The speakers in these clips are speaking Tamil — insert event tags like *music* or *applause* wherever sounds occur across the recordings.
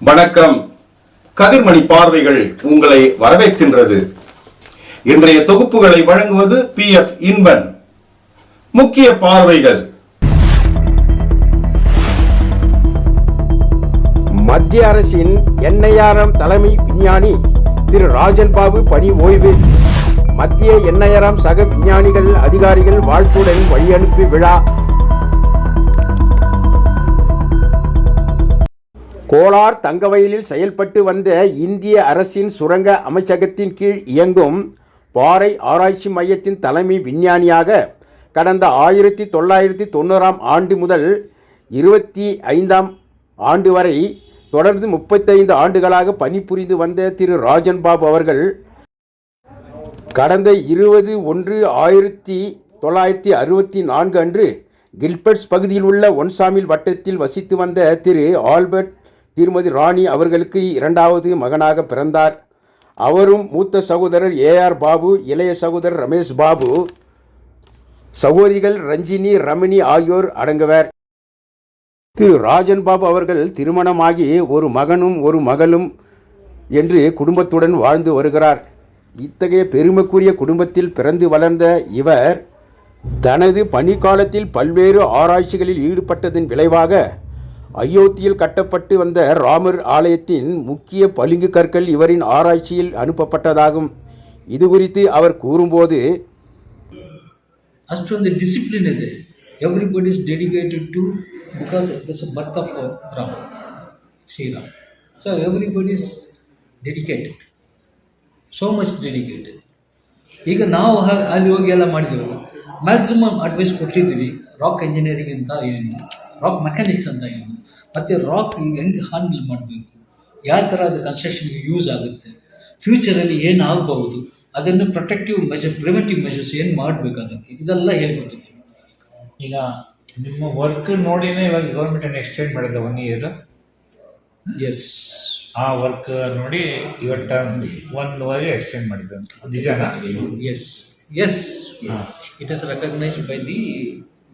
வணக்கம். கதிர்மணி பார்வைகள் உங்களை வரவேற்கின்றது. இன்றைய தொகுப்புகளை வழங்குவது பி எஃப் இன்பன். முக்கிய பார்வைகள். மத்திய அரசின் என்ஐஆர்எம் தலைமை விஞ்ஞானி திரு ராஜன் பாபு பணி ஓய்வு. மத்திய என்ஐஆர்எம் சக விஞ்ஞானிகள் அதிகாரிகள் வாழ்த்துடன் வழியனுப்பி விழா. கோலார் தங்கவயலில் செயல்பட்டு வந்த இந்திய அரசின் சுரங்க அமைச்சகத்தின் கீழ் இயங்கும் பாறை ஆராய்ச்சி மையத்தின் தலைமை விஞ்ஞானியாக கடந்த ஆயிரத்தி தொள்ளாயிரத்தி தொண்ணூறாம் ஆண்டு முதல் இருபத்தி ஐந்தாம் ஆண்டு வரை தொடர்ந்து முப்பத்தைந்து ஆண்டுகளாக பணிபுரிந்து வந்த திரு ராஜன் பாபு அவர்கள் கடந்த இருபது ஒன்று ஆயிரத்தி தொள்ளாயிரத்தி அறுபத்தி நான்கு அன்று கில்பர்ட்ஸ் பகுதியில் உள்ள ஒன்சாமில் வட்டத்தில் வசித்து வந்த திரு ஆல்பர்ட் திருமதி ராணி அவர்களுக்கு இரண்டாவது மகனாக பிறந்தார். அவரும் மூத்த சகோதரர் ஏஆர் பாபு இளைய சகோதரர் ரமேஷ் பாபு சகோதரிகள் ரஞ்சினி ரமணி ஆகியோர் அடங்குவர். திரு ராஜன் பாபு அவர்கள் திருமணமாகி ஒரு மகனும் ஒரு மகளும் என்று குடும்பத்துடன் வாழ்ந்து வருகிறார். இத்தகைய பெருமைக்குரிய குடும்பத்தில் பிறந்து வளர்ந்த இவர் தனது பணிக்காலத்தில் பல்வேறு ஆராய்ச்சிகளில் ஈடுபட்டதன் விளைவாக அயோத்தியில் கட்டப்பட்டு வந்த ராமர் ஆலயத்தின் முக்கிய பளிங்கு கற்கள் இவரின் ஆராய்ச்சியில் அனுப்பப்பட்டதாகும் இது குறித்து அவர் கூறும்போது ಅಷ್ಟೊಂದು ಡಿಸಿಪ್ಲಿನ್ ಇದೆ everybody is dedicated to because this birth of Ram Shriram so everybody is dedicated so much dedicated ಈಗ ನಾವು ಹಾ- ಅಲ್ಲಿ ಹೋಗಿ ಎಲ್ಲ ಮಾಡಿದೆವು ಮ್ಯಾಕ್ಸಿಮಮ್ ಅಡ್ವೈಸ್ ಕೊಟ್ಟಿದ್ದೀವಿ ರಾಕ್ ಇಂಜಿನಿಯರಿಂಗ್ ಅಂತ ಏನು ರಾಕ್ ಮೆಕ್ಯಾನಿಕ್ಸ್ ಅಂತ ಏನು ಮತ್ತು ರಾಕ್ ಹೆಂಗೆ ಹ್ಯಾಂಡಲ್ ಮಾಡಬೇಕು? ಯಾವ ಥರ ಅದು ಕನ್ಸ್ಟ್ರಕ್ಷನ್ಗೆ ಯೂಸ್ ಆಗುತ್ತೆ? ಫ್ಯೂಚರಲ್ಲಿ ಏನು ಆಗಬಹುದು ಅದನ್ನು ಪ್ರೊಟೆಕ್ಟಿವ್ ಮೆಜರ್ ಪ್ರಿವೆಂಟಿವ್ ಮೆಷರ್ಸ್ ಏನು ಮಾಡಬೇಕು ಅದಕ್ಕೆ? ಇದೆಲ್ಲ ಹೇಳ್ಕೊಟ್ಟಿದ್ದೀವಿ ಈಗ ನಿಮ್ಮ ವರ್ಕ್ ನೋಡಿನೇ ಇವಾಗ ಗೌರ್ಮೆಂಟನ್ನು ಎಕ್ಸ್ಟೆಂಡ್ ಮಾಡಿದೆ ಒನ್ ಇಯರ್ ಎಸ್ ಆ ವರ್ಕ್ ನೋಡಿ ಇವಾಗ ಒಂದು ವರೆಗೆ ಎಕ್ಸ್ಟೆಂಡ್ ಮಾಡಿದ್ದೆ. ನಿಜಾನ? Yes yes it is recognised by the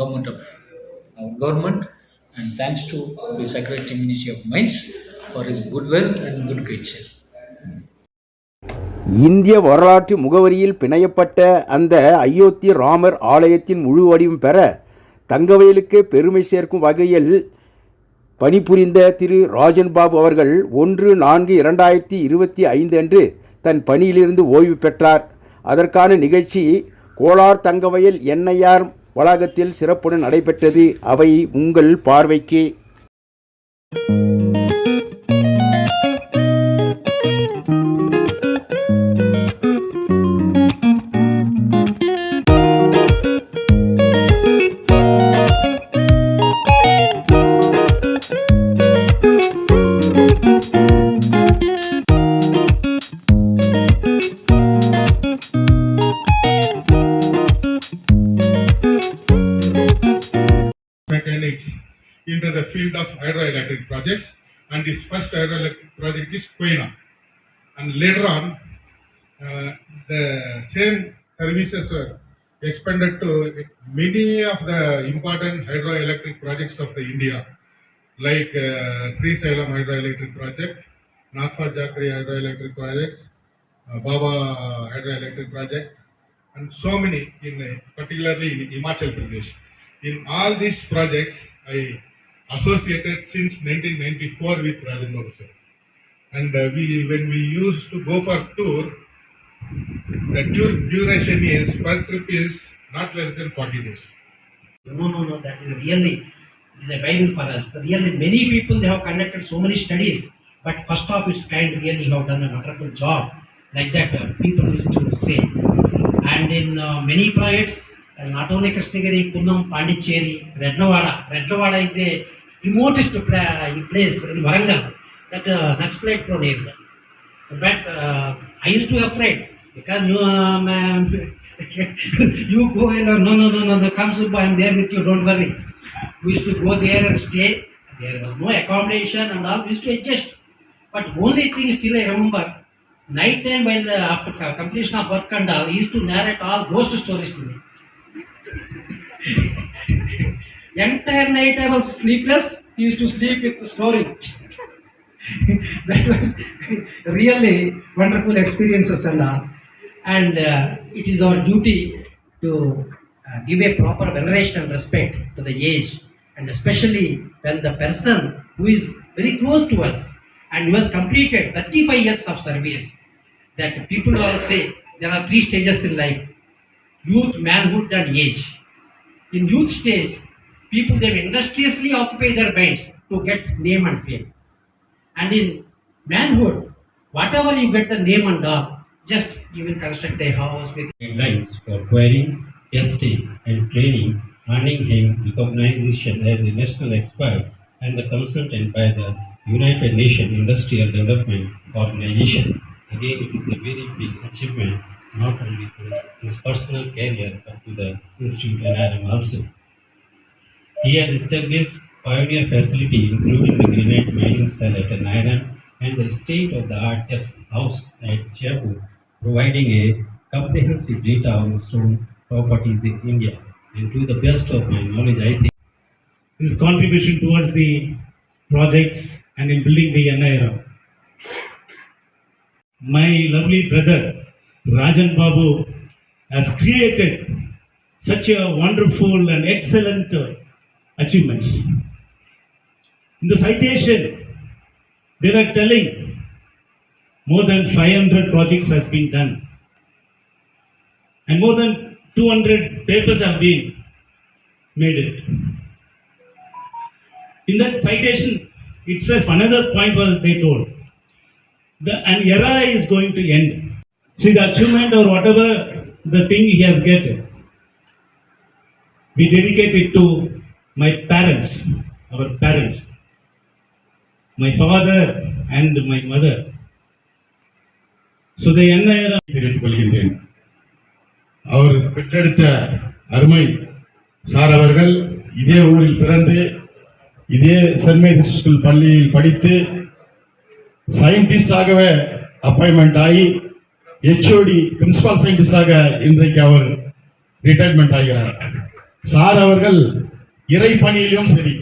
government of government. And thanks to the Secretary Ministry of Mines for his goodwill and good culture. இந்திய வரலாற்று முகவரியில் பிணையப்பட்ட அந்த அயோத்தி ராமர் ஆலயத்தின் முழு வடிவம் பெற தங்கவயலுக்கு பெருமை சேர்க்கும் வகையில் பணிபுரிந்த திரு ராஜன் பாபு அவர்கள் ஒன்று நான்கு இரண்டாயிரத்தி இருபத்தி ஐந்து அன்று தன் பணியிலிருந்து ஓய்வு பெற்றார் அதற்கான நிகழ்ச்சி கோலார் தங்கவயல் என்ஐஆர் வளாகத்தில் சிறப்புடன் நடைபெற்றது. அவை உங்கள் பார்வைக்கு. Into the field of hydroelectric projects and his first hydroelectric project is Quena. And later on, uh, the same services were expanded to many of the important hydroelectric projects of the India, like uh, Sri Salem hydroelectric project, Nagpur Jakri hydroelectric project, uh, Baba hydroelectric project, and so many in uh, particularly in Himachal Pradesh. In all these projects, I associated since 1994 with Rajan Babu sir. And uh, we, when we used to go for tour, the tour duration is per trip is not less than 40 days. No, no, no, that is really, is a Bible for us. Really, many people, they have conducted so many studies, but first of its kind, really, have done a wonderful job. Like that, uh, people used to say. And in uh, many projects, uh, not only Krishnagiri, Kunnam, Pondicherry, Redlavada, Redlavada is the remotest pla- place in Varangal, that uh, Naxalite prone area. But uh, I used to be afraid because you, um, *laughs* you go and uh, no, no, no, no, no, come Subba, I'm there with you, don't worry. We used to go there and stay. There was no accommodation and all, we used to adjust. But only thing still I remember, night time while uh, after completion of work and all, he used to narrate all ghost stories to me. *laughs* Entire night I was sleepless, he used to sleep with snoring. *laughs* that was really wonderful experiences and all. And uh, it is our duty to uh, give a proper veneration and respect to the age, and especially when the person who is very close to us and who has completed 35 years of service, that people all say there are three stages in life youth, manhood, and age. In youth stage, people they industriously occupy their minds to get name and fame. And in manhood, whatever you get the name and all, just you will construct a house with guidelines for acquiring, testing, and training, earning him recognition as a national expert and the consultant by the United Nations Industrial Development Organization. Again, it is a very big achievement, not only to his personal career, but to the Institute NRM also. He has established pioneer facility including the granite mining cell at Nairan and the state-of-the-art test house at Jaipur, providing a comprehensive data on stone properties in India. And to the best of my knowledge, I think His contribution towards the projects and in building the NIRM. My lovely brother Rajan Babu has created such a wonderful and excellent achievements. In the citation, they were telling more than 500 projects has been done and more than 200 papers have been made it. In that citation itself, another point was they told, the, an era is going to end. See the achievement or whatever the thing he has get, we dedicate it to my parents, our parents, my father and my mother. So the என்ன தெரிவித்துக் கொள்கின்றேன். அவர் பெற்றெடுத்த அருமை சார் அவர்கள் இதே ஊரில் பிறந்து இதே சென்ட் மேரிஸ் ஸ்கூல் பள்ளியில் படித்து சயின்டிஸ்டாகவே அப்பாயின்மெண்ட் ஆகி ஹெச்ஓடி பிரின்சிபால் சயின்டிஸ்டாக இன்றைக்கு அவர் ரிட்டையர்மெண்ட் ஆகிறார். சார் அவர்கள் இறை பணியிலும் சரி.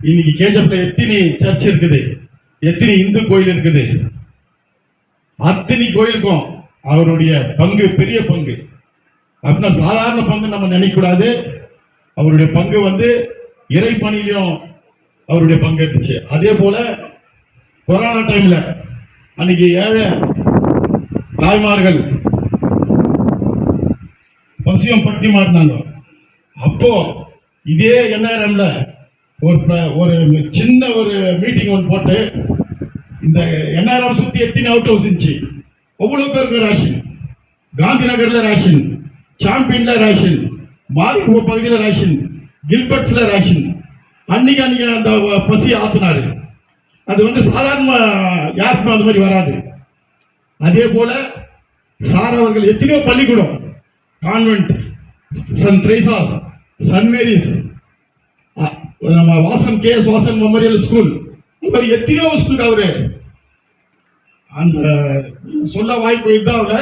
இன்னைக்கு கேஜப்ல எத்தனை சர்ச் இருக்குது? எத்தனை இந்து கோயில் இருக்குது? அத்தனை கோயிலுக்கும் அவருடைய பங்கு பெரிய பங்கு. அப்படின்னா சாதாரண பங்கு நம்ம நினைக்கக்கூடாது. அவருடைய பங்கு வந்து இறை பணியிலும் அவருடைய பங்கு இருந்துச்சு அதே போல கொரோனா டைம்ல அன்னைக்கு ஏழை தாய்மார்கள் பசியம் பட்டி மாறினாங்க அப்போ இதே என்ஆர்எம்ல ஒரு ஒரு சின்ன ஒரு மீட்டிங் ஒன்று போட்டு இந்த என்ஆர்எம் சுற்றி எத்தனை அவுட் ஹவுஸ் இருந்துச்சு? அவ்வளோ பேருக்கு ரேஷன் காந்தி நகரில் ரேஷன் சாம்பியனில் ரேஷன் மாரிபூ பகுதியில் ரேஷன் கில்பர்ட்ஸில் ரேஷன் அன்னைக்கு அன்னைக்கு அந்த பசி ஆத்துனாரு. அது வந்து சாதாரண யாருக்கும் அந்த மாதிரி வராது. அதே போல் சார் அவர்கள் எத்தனையோ பள்ளிக்கூடம் convent Saint Theresa's Saint Mary's நம்ம Vasan K S Vasan memorial school இந்த மாதிரி எத்தனையோ ஸ்கூல் அவரு. அந்த சொல்ல வாய்ப்பு இதாவில்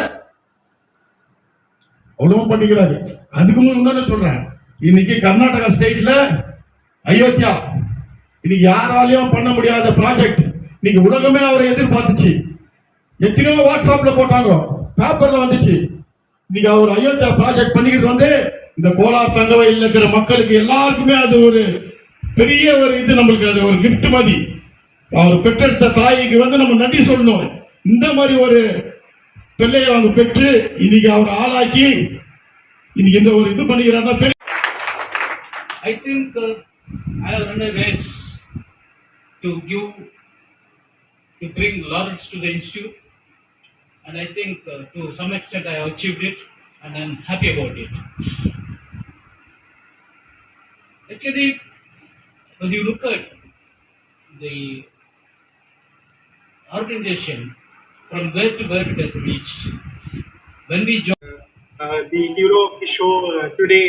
அவ்வளவும் பண்ணிக்கிறாரு. அதுக்கு முன்னாடி சொல்றேன். இன்னைக்கு கர்நாடகா ஸ்டேட்ல அயோத்தியா. இன்னைக்கு யாராலையும் பண்ண முடியாத ப்ராஜெக்ட் இன்னைக்கு உலகமே அவரை எதிர்பார்த்துச்சு. எத்தனையோ வாட்ஸ்அப்ல போட்டாங்க. பேப்பர்ல வந்துச்சு. இன்னைக்கு அவர் அயோத்தியா ப்ராஜெக்ட் பண்ணிக்கிட்டு வந்து இந்த கோலார் தங்கவயல்ல இருக்கிற மக்களுக்கு எல்லாருக்குமே அது ஒரு பெரிய ஒரு இது நம்மளுக்கு அது ஒரு கிஃப்ட் மாதிரி. அவர் பெற்றெடுத்த தாய்க்கு வந்து நம்ம நன்றி சொல்லணும். இந்த மாதிரி ஒரு பிள்ளையை அவங்க பெற்று இன்னைக்கு அவர் ஆளாக்கி இன்னைக்கு இந்த ஒரு இது பண்ணிக்கிறாருன்னா பெரிய I think uh, I have run a race to give, to bring the to the institute, and I think uh, to some extent I have achieved it, and I'm happy about it. Actually, when you look at the organization from where to where it has reached, when we join. uh, the hero of the show uh, today,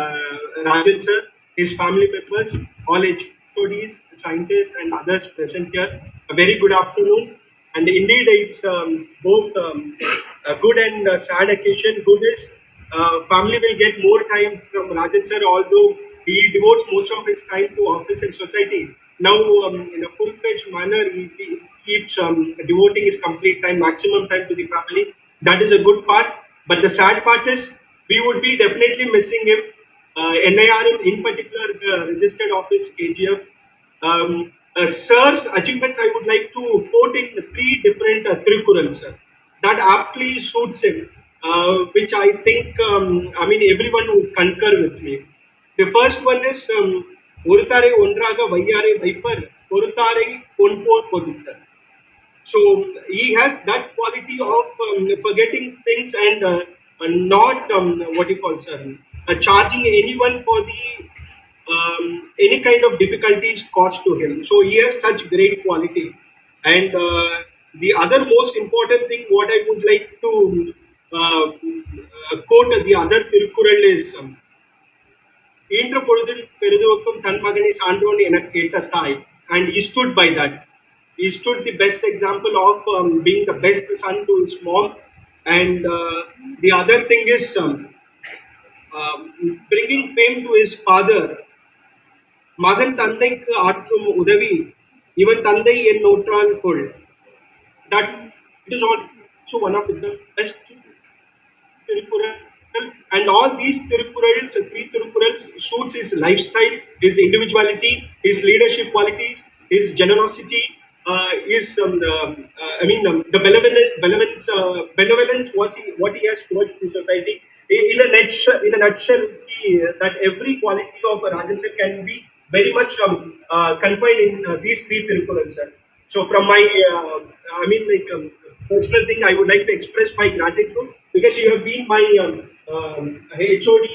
uh, Rajan sir, his family members, all HODs, scientists, and others present here. A very good afternoon. And indeed, it's um, both um, a good and uh sad occasion. Good is uh, family will get more time from Rajan sir, although he devotes most of his time to office and society. Now, um, in a full-fledged manner, he, he, keeps um, devoting his complete time, maximum time to the family. That is a good part. But the sad part is we would be definitely missing him. Uh, NIRM, in particular, the registered office KGF. Um, uh, sir's achievements, I would like to quote in three different uh, sir. That aptly suits him, uh, which I think, um, I mean, everyone would concur with me. The first one is um, ஒருத்தாரை ஒன்றாக வையாரை வைப்பர் பொறுத்தாரை பொன்போர் பொதுத்தர் so he has that quality of um, forgetting things and uh, uh, not um, what you call sir, uh, charging anyone for the um, any kind of difficulties caused to him. So he has such great quality. And uh, the other most important thing, what I would like to uh, uh, quote the other Tirukural is. Um, ஈன்ற பொழுதில் பெரிதுவக்கும் தன் மகனை சான்றோன் என கேட்ட தாய் and he stood by that he stood the best example of um, being the best son to his mom and uh, the other thing is um, um, bringing fame to his father மகன் தந்தைக்கு ஆற்றும் உதவி இவன் தந்தை என் நூற்றான் கொள் that it is also one of the best Tirukural, and all these three Tirukurals, suits his lifestyle, his individuality, his leadership qualities, his generosity, uh, his um, uh, I mean um, the benevolence, benevolence, uh, benevolence what he what he has towards the society. In, a nutshell, in a nutshell, he, that every quality of Rajan sir can be very much um, uh, confined in uh, these three Tirukurals. Sir. So from my, uh, I mean like um, personal thing, I would like to express my gratitude because you have been my um, हेचओडी